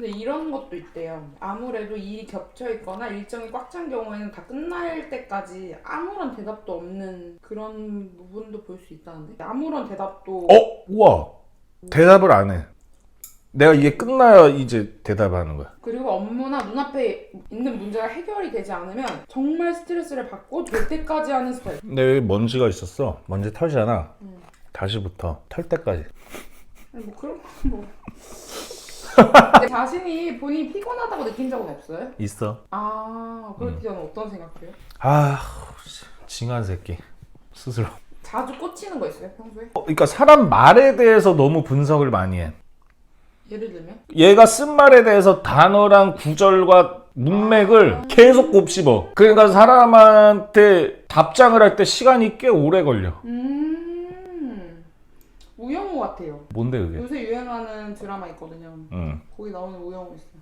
근데 이런 것도 있대요. 아무래도 일이 겹쳐 있거나 일정이 꽉 찬 경우에는 다 끝날 때까지 아무런 대답도 없는 그런 부분도 볼 수 있다는데 아무런 대답도 어? 우와. 대답을 안 해. 내가 이게 끝나야 이제 대답하는 거야. 그리고 업무나 눈앞에 있는 문제가 해결이 되지 않으면 정말 스트레스를 받고 될 때까지 하는 스타일. 근데 여기 먼지가 있었어. 먼지 털잖아. 음. 다시부터 털 때까지. 아니, 뭐 그런 거 뭐. 근데 자신이 본인이 피곤하다고 느낀 적은 없어요? 있어. 아 그럴 때는 어떤 생각해요? 아, 씨, 징한 새끼. 스스로. 자주 꽂히는 거 있어요 평소에? 어, 그러니까 사람 말에 대해서 너무 분석을 많이 해. 예를 들면? 얘가 쓴 말에 대해서 단어랑 구절과 문맥을 계속 곱씹어. 그러니까 사람한테 답장을 할 때 시간이 꽤 오래 걸려. 음 우영우 같아요. 뭔데 그게? 요새 유행하는 드라마 있거든요. 응. 거기 나오는 우영우 있어요.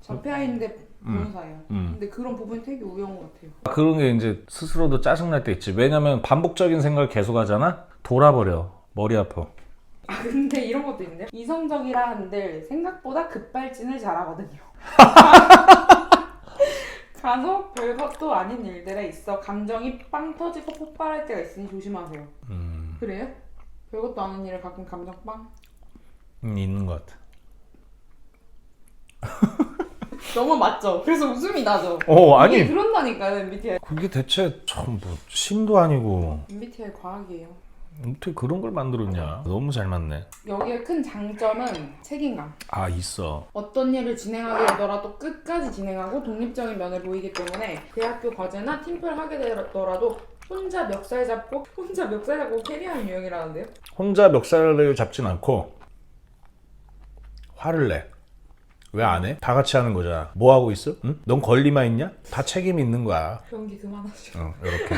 자폐아인데 변호사예요. 음. 근데 그런 부분이 되게 우영우 같아요. 그런 게 이제 스스로도 짜증날 때 있지. 왜냐면 반복적인 생각을 계속 하잖아? 돌아버려. 머리 아파. 아 근데 이런 것도 있는데요. 이성적이라 한들 생각보다 급발진을 잘하거든요. 간혹 별것도 아닌 일들에 있어 감정이 빵 터지고 폭발할 때가 있으니 조심하세요. 음, 그래요? 별것도 아닌 일에 가끔 감정 빵? 음, 있는 것 같아. 너무 맞죠? 그래서 웃음이 나죠? 어, 아니. 이게 그런다니까요 MBTI. 그게 대체 참뭐 심도 아니고 MBTI 과학이에요. 어떻게 그런 걸 만들었냐? 너무 잘 맞네. 여기에 큰 장점은 책임감. 아 있어. 어떤 일을 진행하게 되더라도 끝까지 진행하고 독립적인 면을 보이기 때문에 대학교 과제나 팀플 하게 되더라도 혼자 멱살 잡고 혼자 멱살 잡고 캐리하는 유형이라는데요. 혼자 멱살을 잡진 않고 화를 내. 왜 안 해? 다 같이 하는 거잖아. 뭐 하고 있어? 응? 넌 권리만 있냐? 다 책임이 있는 거야. 변기 그만하시고. 어, 이렇게.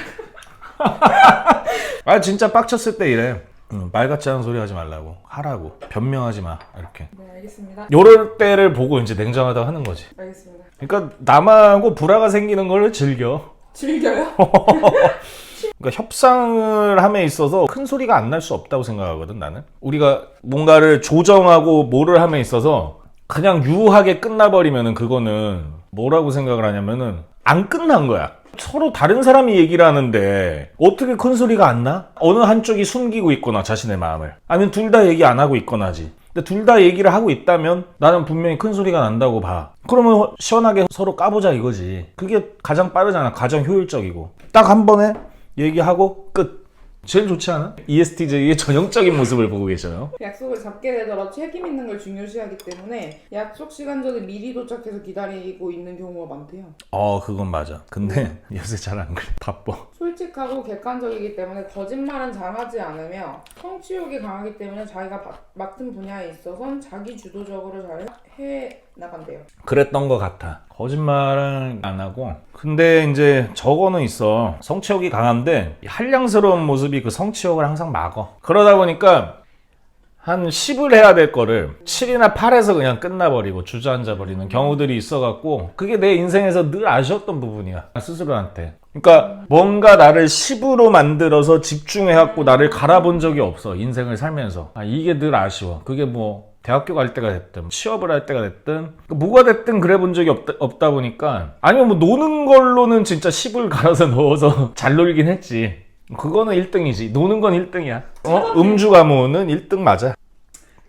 아 진짜 빡쳤을 때 이래. 응, 말 같지 않은 소리 하지 말라고. 하라고. 변명하지 마. 이렇게. 네 알겠습니다. 요럴 때를 보고 이제 냉정하다 하는 거지. 알겠습니다. 그러니까 남하고 불화가 생기는 걸 즐겨. 즐겨요? 그러니까 협상을 함에 있어서 큰 소리가 안 날 수 없다고 생각하거든 나는. 우리가 뭔가를 조정하고 뭐를 함에 있어서 그냥 유하게 끝나버리면은 그거는 뭐라고 생각을 하냐면은 안 끝난 거야. 서로 다른 사람이 얘기를 하는데 어떻게 큰 소리가 안 나? 어느 한쪽이 숨기고 있거나 자신의 마음을 아니면 둘 다 얘기 안 하고 있거나지. 근데 둘 다 얘기를 하고 있다면 나는 분명히 큰 소리가 난다고 봐. 그러면 시원하게 서로 까보자 이거지. 그게 가장 빠르잖아. 가장 효율적이고. 딱 한 번에 얘기하고 끝. 제일 좋지 않아? ESTJ의 전형적인 모습을 보고 계셔요. 약속을 잡게 되더라도 책임 있는 걸 중요시하기 때문에 약속 시간 전에 미리 도착해서 기다리고 있는 경우가 많대요. 어, 그건 맞아. 근데 요새 잘 안 그래. 바빠. 솔직하고 객관적이기 때문에 거짓말은 잘하지 않으며 성취욕이 강하기 때문에 자기가 바- 맡은 분야에 있어선 자기 주도적으로 잘 해 나간대요. 그랬던 것 같아. 거짓말은 안 하고. 근데 이제 저거는 있어. 성취욕이 강한데 이 한량스러운 모습이 그 성취욕을 항상 막어. 그러다 보니까 한 10을 해야 될 거를 7이나 8에서 그냥 끝나버리고 주저앉아 버리는 경우들이 있어갖고 그게 내 인생에서 늘 아쉬웠던 부분이야. 스스로한테. 그러니까 뭔가 나를 10으로 만들어서 집중해갖고 나를 갈아본 적이 없어. 인생을 살면서. 아, 이게 늘 아쉬워. 그게 뭐 대학교 갈 때가 됐든 취업을 할 때가 됐든 뭐가 됐든 그래 본 적이 없다, 없다 보니까 아니면 뭐 노는 걸로는 진짜 10을 갈아서 넣어서 잘 놀긴 했지. 그거는 1등이지. 노는 건 1등이야. 어? 음주 가무는 1등 맞아.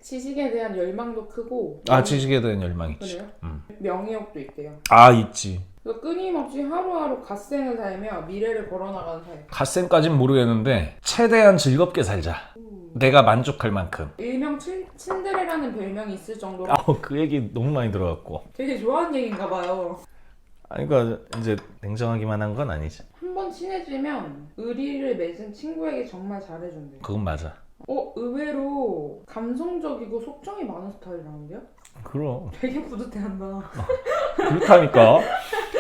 지식에 대한 열망도 크고 아, 지식에 대한 열망 있지. 그래요? 음. 명의욕도 있대요. 아, 있지. 그래서 끊임없이 하루하루 갓생을 살며 미래를 걸어나가는 사회. 갓생까진 모르겠는데 최대한 즐겁게 살자. 내가 만족할 만큼. 일명 친, 친데레라는 별명이 있을 정도로 아, 그 얘기 너무 많이 들어갔고. 되게 좋아하는 얘기인가 봐요. 아니, 그러니까 이제 냉정하기만 한 건 아니지. 한 번 친해지면 의리를 맺은 친구에게 정말 잘해준대. 그건 맞아. 어 의외로 감성적이고 속정이 많은 스타일이라는데요? 그럼. 되게 뿌듯해한다. 그렇다니까.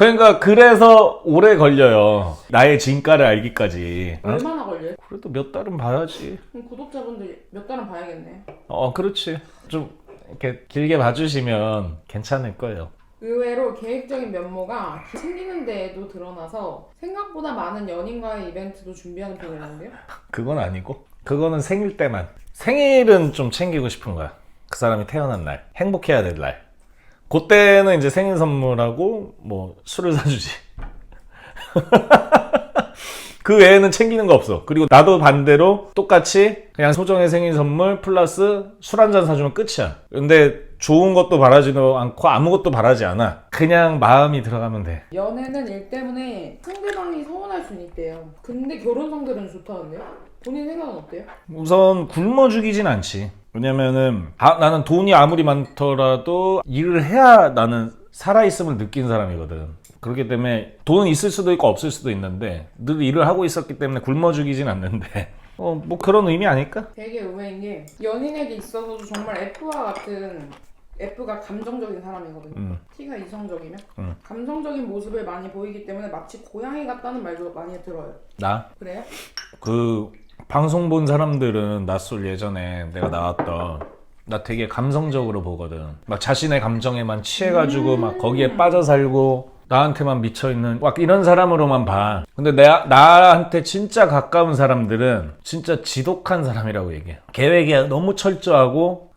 그러니까 그래서 오래 걸려요. 나의 진가를 알기까지. 어? 얼마나 걸려요? 그래도 몇 달은 봐야지. 그럼 구독자분들 몇 달은 봐야겠네. 어, 그렇지. 좀 이렇게 길게 봐주시면 괜찮을 거예요. 의외로 계획적인 면모가 생기는 데에도 드러나서 생각보다 많은 연인과의 이벤트도 준비하는 편이라는데요? 그건 아니고. 그거는 생일 때만. 생일은 좀 챙기고 싶은 거야. 그 사람이 태어난 날. 행복해야 될 날. 그때는 이제 생일 선물하고 뭐 술을 사주지. 그 외에는 챙기는 거 없어. 그리고 나도 반대로 똑같이 그냥 소정의 생일 선물 플러스 술 한 잔 사주면 끝이야. 근데 좋은 것도 바라지도 않고 아무것도 바라지 않아. 그냥 마음이 들어가면 돼. 연애는 일 때문에 상대방이 서운할 수는 있대요. 근데 결혼 상대는 좋다는데요? 본인 생각은 어때요? 우선 굶어 죽이진 않지. 왜냐면은 아, 나는 돈이 아무리 많더라도 일을 해야 나는 살아있음을 느낀 사람이거든. 그렇기 때문에 돈은 있을 수도 있고 없을 수도 있는데 늘 일을 하고 있었기 때문에 굶어 죽이진 않는데 어, 뭐 그런 의미 아닐까? 되게 의외인 게 연인에게 있어서도 정말 F와 같은 F가 감정적인 사람이거든요. 음. T가 이성적이면 음. 감성적인 모습을 많이 보이기 때문에 마치 고양이 같다는 말도 많이 들어요. 나? 그래요? 그 방송 본 사람들은 낯설 예전에 내가 나왔던 나 되게 감성적으로 보거든. 막 자신의 감정에만 취해가지고 막 거기에 빠져 살고 나한테만 미쳐 있는 막 이런 사람으로만 봐. 근데 내 나한테 진짜 가까운 사람들은 진짜 지독한 사람이라고 얘기해. 계획이 너무 철저하고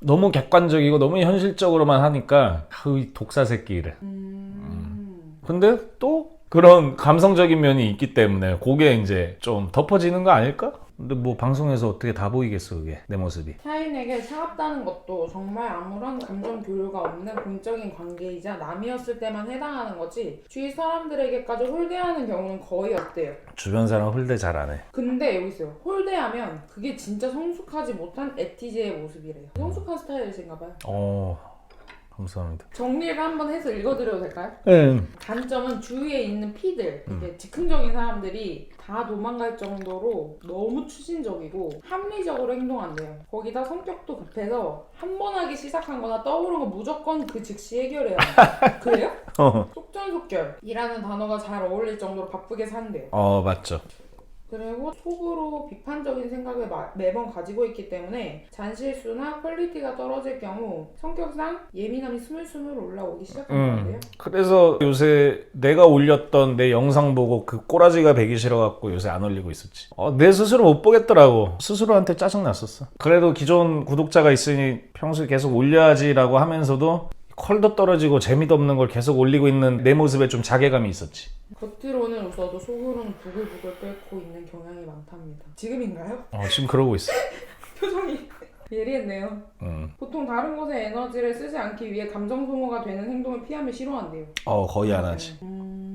너무 객관적이고 너무 현실적으로만 하니까 그 독사 새끼 이래. 음... 근데 또 그런 감성적인 면이 있기 때문에 그게 이제 좀 덮어지는 거 아닐까? 근데 뭐 방송에서 어떻게 다 보이겠어 그게 내 모습이 타인에게 차갑다는 것도 정말 아무런 감정 교류가 없는 공적인 관계이자 남이었을 때만 해당하는 거지 주위 사람들에게까지 홀대하는 경우는 거의 없대요. 주변 사람 홀대 잘 안 해. 근데 여기 있어요. 홀대하면 그게 진짜 성숙하지 못한 에티제의 모습이래요. 성숙한 스타일이신가 봐요. 어 감사합니다. 정리를 한번 해서 읽어드려도 될까요? 네. 단점은 주위에 있는 피들, 이게 즉흥적인 사람들이 다 도망갈 정도로 너무 추진적이고 합리적으로 행동한대요. 거기다 성격도 급해서 한 번 하기 시작한 거나 떠오른 거 무조건 그 즉시 해결해요. 그래요? 어. 속전속결. 이라는 단어가 잘 어울릴 정도로 바쁘게 산대요. 어 맞죠. 그리고 속으로 비판적인 생각을 마- 매번 가지고 있기 때문에 잔실수나 퀄리티가 떨어질 경우 성격상 예민함이 스물스물 올라오기 시작한다는데요. 음. 그래서 요새 내가 올렸던 내 영상 보고 그 꼬라지가 배기 싫어갖고 요새 안 올리고 있었지. 어, 내 스스로 못 보겠더라고. 스스로한테 짜증 났었어. 그래도 기존 구독자가 있으니 평소에 계속 올려야지라고 하면서도 퀄도 떨어지고 재미도 없는 걸 계속 올리고 있는 내 모습에 좀 자괴감이 있었지. 겉으로는 웃어도 속으로는 부글부글 끓고 있는 경향이 많답니다. 지금인가요? 어, 지금 그러고 있어. 표정이 예리했네요. 음. 보통 다른 곳에 에너지를 쓰지 않기 위해 감정 소모가 되는 행동을 피하면 싫어한대요. 어, 거의 안 하지. 음,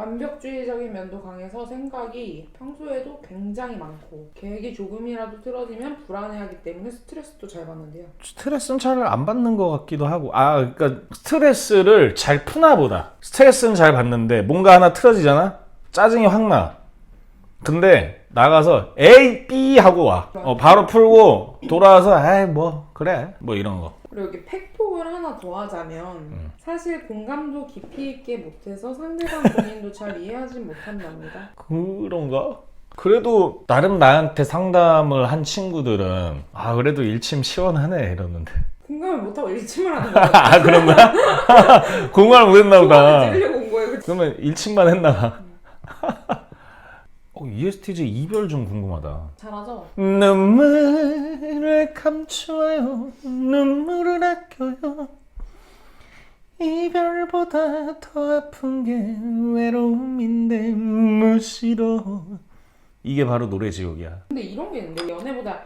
완벽주의적인 면도 강해서 생각이 평소에도 굉장히 많고 계획이 조금이라도 틀어지면 불안해하기 때문에 스트레스도 잘 받는데요. 스트레스는 잘 안 받는 것 같기도 하고. 아 그러니까 스트레스를 잘 푸나 보다. 스트레스는 잘 받는데 뭔가 하나 틀어지잖아? 짜증이 확 나. 근데 나가서 에이 삐 하고 와 어, 바로 풀고 돌아와서 에이 뭐 그래 뭐 이런 거 그리고 여기 팩폭을 하나 더 하자면 음. 사실 공감도 깊이 있게 못해서 상대방 본인도 잘 이해하지 못한답니다. 그런가? 그래도 나름 나한테 상담을 한 친구들은 아 그래도 일침 시원하네 이러는데 공감을 못하고 일침을 하는 거예요. 아 그런 거야? 공감을 못했나 보다 소감을 들으려고 온 거예요. 그치? 그러면 1층만 했나 봐. 어, ESTJ 이별 좀 궁금하다. 잘하죠? 눈물을 감추어요. 눈물을 아껴요. 이별보다 더 아픈 게 외로움인데 무시로. 이게 바로 노래 지옥이야. 근데 이런 게 있는데 연애보다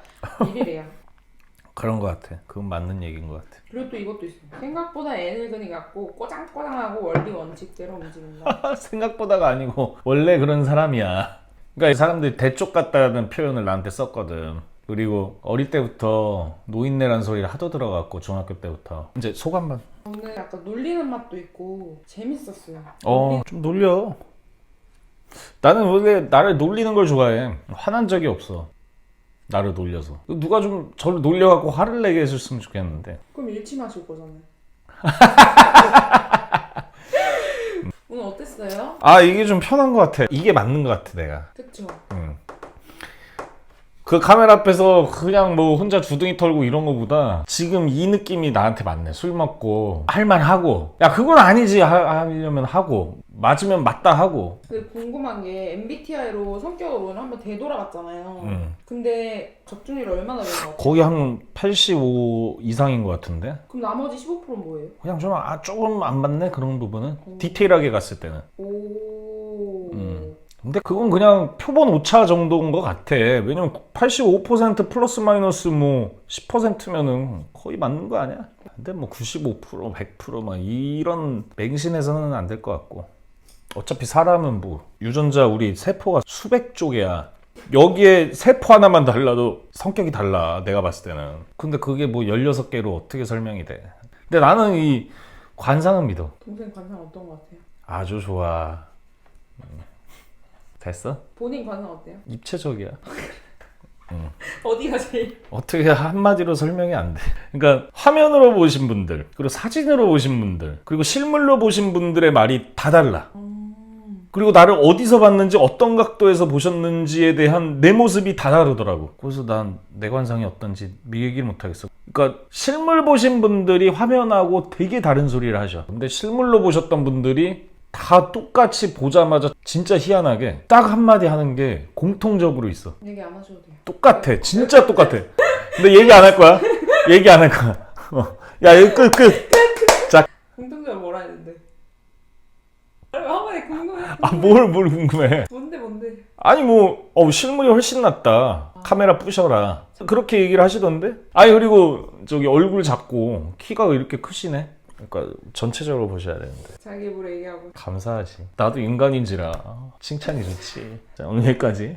일이래요. 그런 것 같아. 그건 맞는 얘기인 것 같아. 그리고 또 이것도 있어요. 생각보다 애늙은이 같고 꼬장꼬장하고 원리 원칙대로 움직인다. 생각보다가 아니고 원래 그런 사람이야. 그러니까 이 사람들이 대쪽 같다는 표현을 나한테 썼거든. 그리고 어릴 때부터 노인네란 소리를 하도 들어갔고 중학교 때부터 이제 소감만. 오늘 약간 놀리는 맛도 있고 재밌었어요. 어, 좀 놀려. 나는 원래 나를 놀리는 걸 좋아해. 화난 적이 없어. 나를 놀려서. 누가 좀 저를 놀려갖고 화를 내게 해줬으면 좋겠는데. 그럼 일침하실 거잖아요. 어땠어요? 아, 이게 좀 편한 것 같아. 이게 맞는 것 같아, 내가. 그쵸? 응. 그 카메라 앞에서 그냥 뭐 혼자 주둥이 털고 이런 거보다 지금 이 느낌이 나한테 맞네. 술 먹고 할만하고. 야 그건 아니지 하, 하려면 하고 맞으면 맞다 하고. 근데 궁금한 게 MBTI로 오늘 한번 되돌아봤잖아요. 음. 근데 적중률 얼마나 되는 것 같아요? 거의 한 85 이상인 것 같은데. 그럼 나머지 15%는 뭐예요? 그냥 좀 아, 조금 안 맞네 그런 부분은 디테일하게 갔을 때는. 오. 음. 근데 그건 그냥 표본 오차 정도인 것 같아. 왜냐면 85% 플러스 마이너스 뭐 10%면은 거의 맞는 거 아니야? 근데 뭐 95% 100%막 이런 맹신해서는 안 될 것 같고. 어차피 사람은 뭐 유전자 우리 세포가 수백 쪽이야. 여기에 세포 하나만 달라도 성격이 달라. 내가 봤을 때는. 근데 그게 뭐 16개로 어떻게 설명이 돼. 근데 나는 이 관상은 믿어. 동생 관상 어떤 것 같아요? 아주 좋아. 음. 됐어? 본인 관상 어때요? 입체적이야. 어디가 제일? 어떻게 한마디로 설명이 안 돼. 그러니까 화면으로 보신 분들, 그리고 사진으로 보신 분들, 그리고 실물로 보신 분들의 말이 다 달라. 음. 그리고 나를 어디서 봤는지 어떤 각도에서 보셨는지에 대한 내 모습이 다 다르더라고. 그래서 난 내 관상이 어떤지 얘기를 못 하겠어. 그러니까 실물 보신 분들이 화면하고 되게 다른 소리를 하셔. 근데 실물로 보셨던 분들이 다 똑같이 보자마자 진짜 희한하게 딱 한마디 하는 게 공통적으로 있어. 얘기 안 하셔도 돼요. 똑같아. 진짜 똑같아. 근데 얘기 안 할 거야? 얘기 안 할 거야. 어. 야, 이거 끝, 끝. 공통점은 뭐라 했는데? 아니, 한 번에 궁금해. 아, 뭘, 뭘 궁금해. 뭔데 뭔데? 아니, 뭐, 어, 실물이 훨씬 낫다. 카메라 부셔라. 그렇게 얘기를 하시던데? 아니, 그리고 저기 얼굴 작고 키가 이렇게 크시네? 그러니까 전체적으로 보셔야 되는데. 자기 입으로 얘기하고 감사하지. 나도 인간인지라 칭찬이 좋지. 자, 오늘 여기까지.